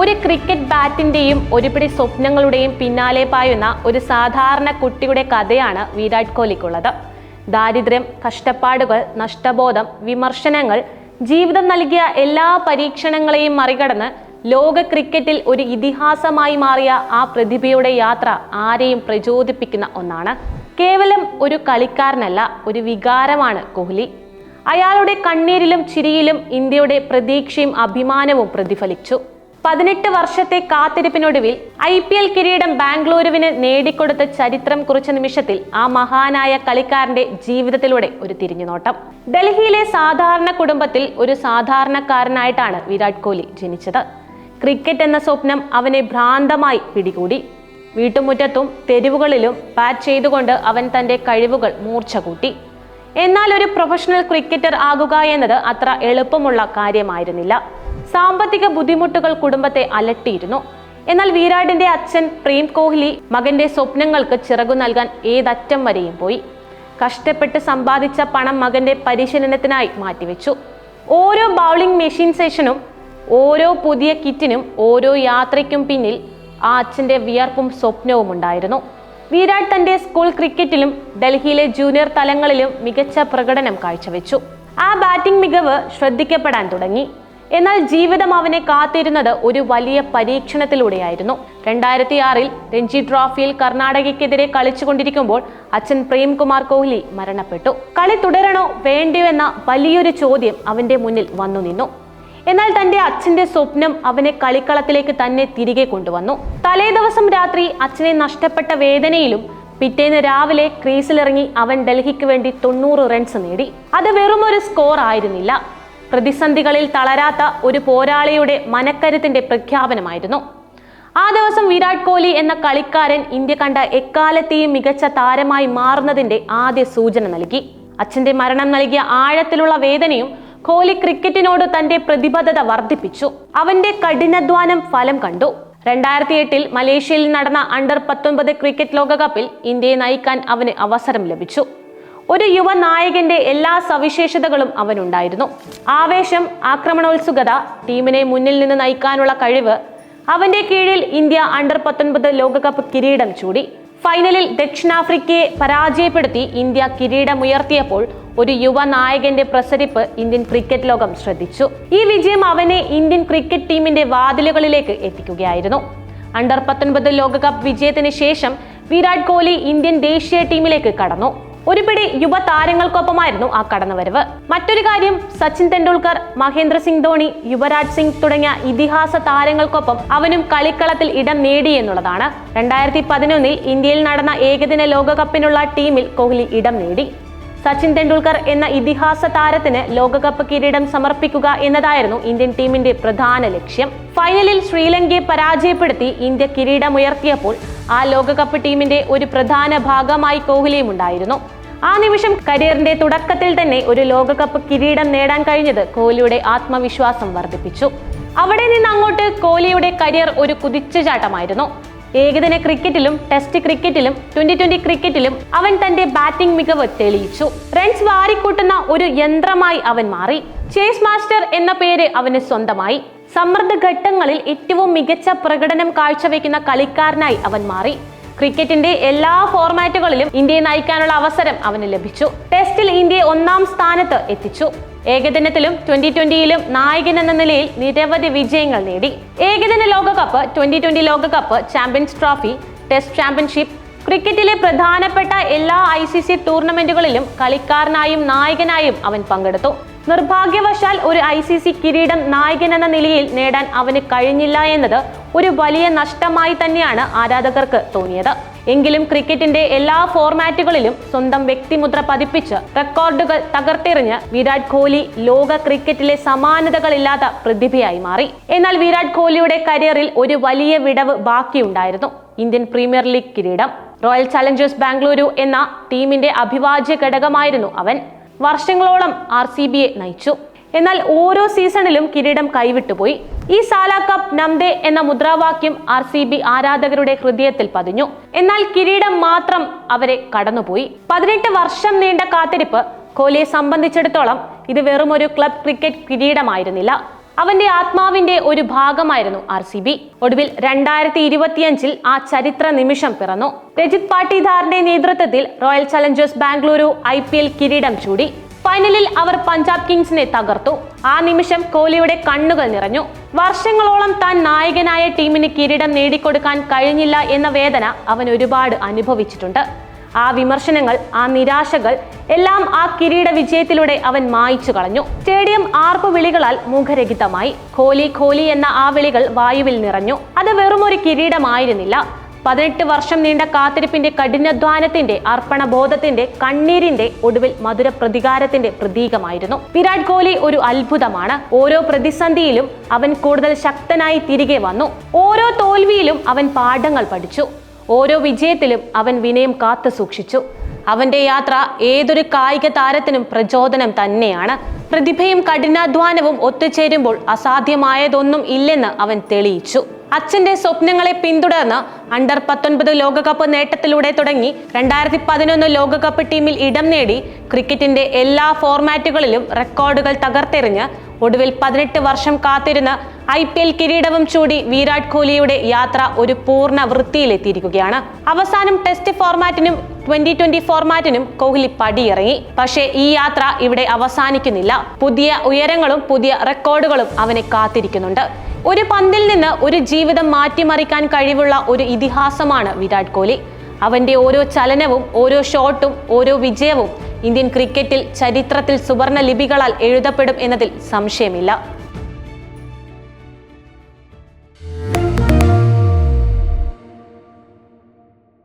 ഒരു ക്രിക്കറ്റ് ബാറ്റിന്റെയും ഒരുപിടി സ്വപ്നങ്ങളുടെയും പിന്നാലെ പായുന്ന ഒരു സാധാരണ കുട്ടിയുടെ കഥയാണ് വിരാട് കോഹ്ലിക്കുള്ളത്. ദാരിദ്ര്യം കഷ്ടപ്പാടുകൾ നഷ്ടബോധം വിമർശനങ്ങൾ ജീവിതം നൽകിയ എല്ലാ പരീക്ഷണങ്ങളെയും മറികടന്ന് ലോക ക്രിക്കറ്റിൽ ഒരു ഇതിഹാസമായി മാറിയ ആ പ്രതിഭയുടെ യാത്ര ആരെയും പ്രചോദിപ്പിക്കുന്ന ഒന്നാണ്. കേവലം ഒരു കളിക്കാരനല്ല ഒരു വികാരമാണ് കോഹ്ലി. അയാളുടെ കണ്ണീരിലും ചിരിയിലും ഇന്ത്യയുടെ പ്രതീക്ഷയും അഭിമാനവും പ്രതിഫലിച്ചു. പതിനെട്ട് വർഷത്തെ കാത്തിരിപ്പിനൊടുവിൽ ഐ പി എൽ കിരീടം ബാംഗ്ലൂരുവിന് നേടിക്കൊടുത്ത ചരിത്രം കുറിച്ച നിമിഷത്തിൽ ആ മഹാനായ കളിക്കാരന്റെ ജീവിതത്തിലൂടെ ഒരു തിരിഞ്ഞുനോട്ടം. ഡൽഹിയിലെ സാധാരണ കുടുംബത്തിൽ ഒരു സാധാരണക്കാരനായിട്ടാണ് വിരാട് കോഹ്ലി ജനിച്ചത്. ക്രിക്കറ്റ് എന്ന സ്വപ്നം അവനെ ഭ്രാന്തമായി പിടികൂടി. വീട്ടുമുറ്റത്തും തെരുവുകളിലും ബാറ്റ് ചെയ്തുകൊണ്ട് അവൻ തന്റെ കഴിവുകൾ മൂർച്ച കൂട്ടി. എന്നാൽ ഒരു പ്രൊഫഷണൽ ക്രിക്കറ്റർ ആകുക എന്നത് അത്ര എളുപ്പമുള്ള കാര്യമായിരുന്നില്ല. സാമ്പത്തിക ബുദ്ധിമുട്ടുകൾ കുടുംബത്തെ അലട്ടിയിരുന്നു. എന്നാൽ വീരാടിന്റെ അച്ഛൻ പ്രേം കോഹ്ലി മകന്റെ സ്വപ്നങ്ങൾക്ക് ചിറകു നൽകാൻ ഏതറ്റം വരെയും പോയി. കഷ്ടപ്പെട്ട് സമ്പാദിച്ച പണം മകന്റെ പരിശീലനത്തിനായി മാറ്റിവെച്ചു. ഓരോ ബൗളിംഗ് മെഷീൻ സെഷനും ഓരോ പുതിയ കിറ്റിനും ഓരോ യാത്രയ്ക്കും പിന്നിൽ ആ അച്ഛന്റെ വിയർപ്പും സ്വപ്നവും ഉണ്ടായിരുന്നു. വിരാട് തന്റെ സ്കൂൾ ക്രിക്കറ്റിലും ഡൽഹിയിലെ ജൂനിയർ തലങ്ങളിലും മികച്ച പ്രകടനം കാഴ്ചവെച്ചു. ആ ബാറ്റിംഗ് മികവ് ശ്രദ്ധിക്കപ്പെടാൻ തുടങ്ങി. എന്നാൽ ജീവിതം അവനെ കാത്തിരുന്നത് ഒരു വലിയ പരീക്ഷണത്തിലൂടെയായിരുന്നു. രണ്ടായിരത്തി ആറിൽ രഞ്ജി ട്രോഫിയിൽ കർണാടകയ്ക്കെതിരെ കളിച്ചുകൊണ്ടിരിക്കുമ്പോൾ അച്ഛൻ പ്രേംകുമാർ കോഹ്ലി മരണപ്പെട്ടു. കളി തുടരണോ വേണ്ടയോ എന്ന വലിയൊരു ചോദ്യം അവന്റെ മുന്നിൽ വന്നു നിന്നു. എന്നാൽ തന്റെ അച്ഛന്റെ സ്വപ്നം അവനെ കളിക്കളത്തിലേക്ക് തന്നെ തിരികെ കൊണ്ടുവന്നു. തലേദിവസം രാത്രി അച്ഛനെ നഷ്ടപ്പെട്ട വേദനയിലും പിറ്റേന്ന് രാവിലെ ക്രീസിലിറങ്ങി അവൻ ഡൽഹിക്ക് വേണ്ടി തൊണ്ണൂറ് റൺസ് നേടി. അത് വെറുമൊരു സ്കോർ ആയിരുന്നില്ല. പ്രതിസന്ധികളിൽ തളരാത്ത ഒരു പോരാളിയുടെ മനക്കരുത്തിന്റെ പ്രഖ്യാപനമായിരുന്നു. ആ ദിവസം വിരാട് കോഹ്ലി എന്ന കളിക്കാരൻ ഇന്ത്യ കണ്ട എക്കാലത്തെയും മികച്ച താരമായി മാറുന്നതിന്റെ ആദ്യ സൂചന നൽകി. അച്ഛന്റെ മരണം നൽകിയ ആഴത്തിലുള്ള വേദനയും കോഹ്ലി ക്രിക്കറ്റിനോട് തന്റെ പ്രതിബദ്ധത വർദ്ധിപ്പിച്ചു. അവന്റെ കഠിനാധ്വാനം ഫലം കണ്ടു. രണ്ടായിരത്തി എട്ടിൽ മലേഷ്യയിൽ നടന്ന അണ്ടർ പത്തൊൻപത് ക്രിക്കറ്റ് ലോകകപ്പിൽ ഇന്ത്യയെ നയിക്കാൻ അവന് അവസരം ലഭിച്ചു. ഒരു യുവ നായകന്റെ എല്ലാ സവിശേഷതകളും അവനുണ്ടായിരുന്നു. ആവേശം ആക്രമണോത്സുകത ടീമിനെ മുന്നിൽ നിന്ന് നയിക്കാനുള്ള കഴിവ് അവന്റെ കീഴിൽ ഇന്ത്യ അണ്ടർ പത്തൊൻപത് ലോകകപ്പ് കിരീടം ചൂടി. ഫൈനലിൽ ദക്ഷിണാഫ്രിക്കയെ പരാജയപ്പെടുത്തി ഇന്ത്യ കിരീടമുയർത്തിയപ്പോൾ ഒരു യുവ നായകന്റെ പ്രസരിപ്പ് ഇന്ത്യൻ ക്രിക്കറ്റ് ലോകം ശ്രദ്ധിച്ചു. ഈ വിജയം അവനെ ഇന്ത്യൻ ക്രിക്കറ്റ് ടീമിന്റെ വാതിലുകളിലേക്ക് എത്തിക്കുകയായിരുന്നു. അണ്ടർ പത്തൊൻപത് ലോകകപ്പ് വിജയത്തിന് ശേഷം വിരാട് കോഹ്ലി ഇന്ത്യൻ ദേശീയ ടീമിലേക്ക് കടന്നു. ഒരു പിടി യുവ താരങ്ങൾക്കൊപ്പമായിരുന്നു ആ കടന്നുവരവ്. മറ്റൊരു കാര്യം സച്ചിൻ തെണ്ടുൽക്കർ മഹേന്ദ്ര സിംഗ് ധോണി യുവരാജ് സിംഗ് തുടങ്ങിയ ഇതിഹാസ താരങ്ങൾക്കൊപ്പം അവനും കളിക്കളത്തിൽ ഇടം നേടി എന്നുള്ളതാണ്. രണ്ടായിരത്തി പതിനൊന്നിൽ ഇന്ത്യയിൽ നടന്ന ഏകദിന ലോകകപ്പിനുള്ള ടീമിൽ കോഹ്ലി ഇടം നേടി. സച്ചിൻ തെണ്ടുൽക്കർ എന്ന ഇതിഹാസ താരത്തിന് ലോകകപ്പ് കിരീടം സമർപ്പിക്കുക എന്നതായിരുന്നു ഇന്ത്യൻ ടീമിന്റെ പ്രധാന ലക്ഷ്യം. ഫൈനലിൽ ശ്രീലങ്കയെ പരാജയപ്പെടുത്തി ഇന്ത്യ കിരീടമുയർത്തിയപ്പോൾ ആ ലോകകപ്പ് ടീമിന്റെ ഒരു പ്രധാന ഭാഗമായി കോഹ്ലിയും ഉണ്ടായിരുന്നു. ആ നിമിഷം കരിയറിന്റെ തുടക്കത്തിൽ തന്നെ ഒരു ലോകകപ്പ് കിരീടം നേടാൻ കഴിഞ്ഞത് കോഹ്ലിയുടെ ആത്മവിശ്വാസം വർദ്ധിപ്പിച്ചു. അവിടെ നിന്ന് അങ്ങോട്ട് കോഹ്ലിയുടെ കരിയർ ഒരു കുതിച്ചുചാട്ടമായിരുന്നു ഏകദിന ക്രിക്കറ്റിലും ടെസ്റ്റ് ക്രിക്കറ്റിലും ട്വന്റി ട്വന്റി ക്രിക്കറ്റിലും അവൻ തന്റെ ബാറ്റിംഗ് മികവ് തെളിയിച്ചു. റൺസ് വാരിക്കൂട്ടുന്ന ഒരു യന്ത്രമായി അവൻ മാറി. ചേസ് മാസ്റ്റർ എന്ന പേര് അവന് സ്വന്തമായി. സമ്മർദ്ദ ഘട്ടങ്ങളിൽ ഏറ്റവും മികച്ച പ്രകടനം കാഴ്ചവെക്കുന്ന കളിക്കാരനായി അവൻ മാറി. ക്രിക്കറ്റിന്റെ എല്ലാ ഫോർമാറ്റുകളിലും ഇന്ത്യയെ നയിക്കാനുള്ള അവസരം അവന് ലഭിച്ചു. ടെസ്റ്റിൽ ഇന്ത്യയെ ഒന്നാം സ്ഥാനത്ത് എത്തിച്ചു. ഏകദിനത്തിലും ട്വന്റി ട്വന്റിയിലും നായകൻ എന്ന നിലയിൽ നിരവധി വിജയങ്ങൾ നേടി. ഏകദിന ലോകകപ്പ് ട്വന്റി ട്വന്റി ലോകകപ്പ് ചാമ്പ്യൻസ് ട്രോഫി ടെസ്റ്റ് ചാമ്പ്യൻഷിപ്പ് ക്രിക്കറ്റിലെ പ്രധാനപ്പെട്ട എല്ലാ ഐ സി സി ടൂർണമെന്റുകളിലും കളിക്കാരനായും നായകനായും അവൻ പങ്കെടുത്തു. നിർഭാഗ്യവശാൽ ഒരു ഐ സി സി കിരീടം നായകൻ എന്ന നിലയിൽ നേടാൻ അവന് കഴിഞ്ഞില്ല എന്നത് ഒരു വലിയ നഷ്ടമായി തന്നെയാണ് ആരാധകർക്ക് തോന്നിയത്. എങ്കിലും ക്രിക്കറ്റിന്റെ എല്ലാ ഫോർമാറ്റുകളിലും സ്വന്തം വ്യക്തിമുദ്ര പതിപ്പിച്ച് റെക്കോർഡുകൾ തകർത്തെറിഞ്ഞ് വിരാട് കോഹ്ലി ലോക ക്രിക്കറ്റിലെ സമാനതകളില്ലാത്ത പ്രതിഭയായി മാറി. എന്നാൽ വിരാട് കോഹ്ലിയുടെ കരിയറിൽ ഒരു വലിയ വിടവ് ബാക്കിയുണ്ടായിരുന്നു. ഇന്ത്യൻ പ്രീമിയർ ലീഗ് കിരീടം. റോയൽ ചലഞ്ചേഴ്സ് ബാംഗ്ലൂരു എന്ന ടീമിന്റെ അഭിവാജ്യ ഘടകമായിരുന്നു അവൻ. വർഷങ്ങളോളം ആർ സി ബിയെ നയിച്ചു. എന്നാൽ ഓരോ സീസണിലും കിരീടം കൈവിട്ടുപോയി. ഈ സാല കപ്പ് നംദേ എന്ന മുദ്രാവാക്യം ആർ സി ബി ആരാധകരുടെ ഹൃദയത്തിൽ പതിഞ്ഞു. എന്നാൽ കിരീടം മാത്രം അവരെ കടന്നുപോയി. പതിനെട്ട് വർഷം നീണ്ട കാത്തിരിപ്പ് കോഹ്ലിയെ സംബന്ധിച്ചിടത്തോളം ഇത് വെറും ഒരു ക്ലബ് ക്രിക്കറ്റ് കിരീടമായിരുന്നില്ല. അവന്റെ ആത്മാവിന്റെ ഒരു ഭാഗമായിരുന്നു ആർ സി ബി. ഒടുവിൽ രണ്ടായിരത്തി ഇരുപത്തിയഞ്ചിൽ ആ ചരിത്ര നിമിഷം പിറന്നു. രജിത് പാട്ടിധാറിന്റെ നേതൃത്വത്തിൽ Royal Challengers Bengaluru I P L കിരീടം ചൂടി. ഫൈനലിൽ അവർ പഞ്ചാബ് കിങ്സിനെ തകർത്തു. ആ നിമിഷം കോഹ്ലിയുടെ കണ്ണുകൾ നിറഞ്ഞു. വർഷങ്ങളോളം താൻ നായകനായ ടീമിന് കിരീടം നേടിക്കൊടുക്കാൻ കഴിഞ്ഞില്ല എന്ന വേദന അവൻ ഒരുപാട് അനുഭവിച്ചിട്ടുണ്ട്. ആ വിമർശനങ്ങൾ ആ നിരാശകൾ എല്ലാം ആ കിരീട വിജയത്തിലൂടെ അവൻ മായിച്ചു കളഞ്ഞു. സ്റ്റേഡിയം ആർപ്പു വിളികളാൽ മുഖരഹിതമായി. ഖോലി ഖോലി എന്ന ആ വിളികൾ വായുവിൽ നിറഞ്ഞു. അത് വെറുമൊരു കിരീടമായിരുന്നില്ല. പതിനെട്ട് വർഷം നീണ്ട കാത്തിരിപ്പിന്റെ കഠിനാധ്വാനത്തിന്റെ അർപ്പണബോധത്തിന്റെ കണ്ണീരിന്റെ ഒടുവിൽ മധുര പ്രതികാരത്തിന്റെ പ്രതീകമായിരുന്നു. വിരാട് കോഹ്ലി ഒരു അത്ഭുതമാണ്. ഓരോ പ്രതിസന്ധിയിലും അവൻ കൂടുതൽ ശക്തനായി തിരികെ വന്നു. ഓരോ തോൽവിയിലും അവൻ പാഠങ്ങൾ പഠിച്ചു. ഓരോ വിജയത്തിലും അവൻ വിനയം കാത്തു സൂക്ഷിച്ചു. അവന്റെ യാത്ര ഏതൊരു കായിക താരത്തിനും പ്രചോദനം തന്നെയാണ്. പ്രതിഭയും കഠിനാധ്വാനവും ഒത്തുചേരുമ്പോൾ അസാധ്യമായതൊന്നും ഇല്ലെന്ന് അവൻ തെളിയിച്ചു. അച്ഛന്റെ സ്വപ്നങ്ങളെ പിന്തുടർന്ന് അണ്ടർ പത്തൊൻപത് ലോകകപ്പ് നേട്ടത്തിലൂടെ തുടങ്ങി രണ്ടായിരത്തി പതിനൊന്ന് ലോകകപ്പ് ടീമിൽ ഇടം നേടി ക്രിക്കറ്റിന്റെ എല്ലാ ഫോർമാറ്റുകളിലും റെക്കോർഡുകൾ തകർത്തെറിഞ്ഞ് ഒടുവിൽ പതിനെട്ട് വർഷം കാത്തിരുന്ന ഐ പി എൽ കിരീടവും ചൂടി വിരാട് കോഹ്ലിയുടെ യാത്ര ഒരു പൂർണ വൃത്തിയിലെത്തിയിരിക്കുകയാണ്. അവസാനം ടെസ്റ്റ് ഫോർമാറ്റിനും ട്വന്റി ട്വന്റി ഫോർമാറ്റിനും കോഹ്ലി പടിയിറങ്ങി. പക്ഷേ ഈ യാത്ര ഇവിടെ അവസാനിക്കുന്നില്ല. പുതിയ ഉയരങ്ങളും പുതിയ റെക്കോർഡുകളും അവനെ കാത്തിരിക്കുന്നുണ്ട്. ഒരു പന്തിൽ നിന്ന് ഒരു ജീവിതം മാറ്റിമറിക്കാൻ കഴിവുള്ള ഒരു ഇതിഹാസമാണ് വിരാട് കോഹ്ലി. അവന്റെ ഓരോ ചലനവും ഓരോ ഷോട്ടും ഓരോ വിജയവും ഇന്ത്യൻ ക്രിക്കറ്റിൽ ചരിത്രത്തിൽ സുവർണ ലിപികളാൽ എഴുതപ്പെടും എന്നതിൽ സംശയമില്ല.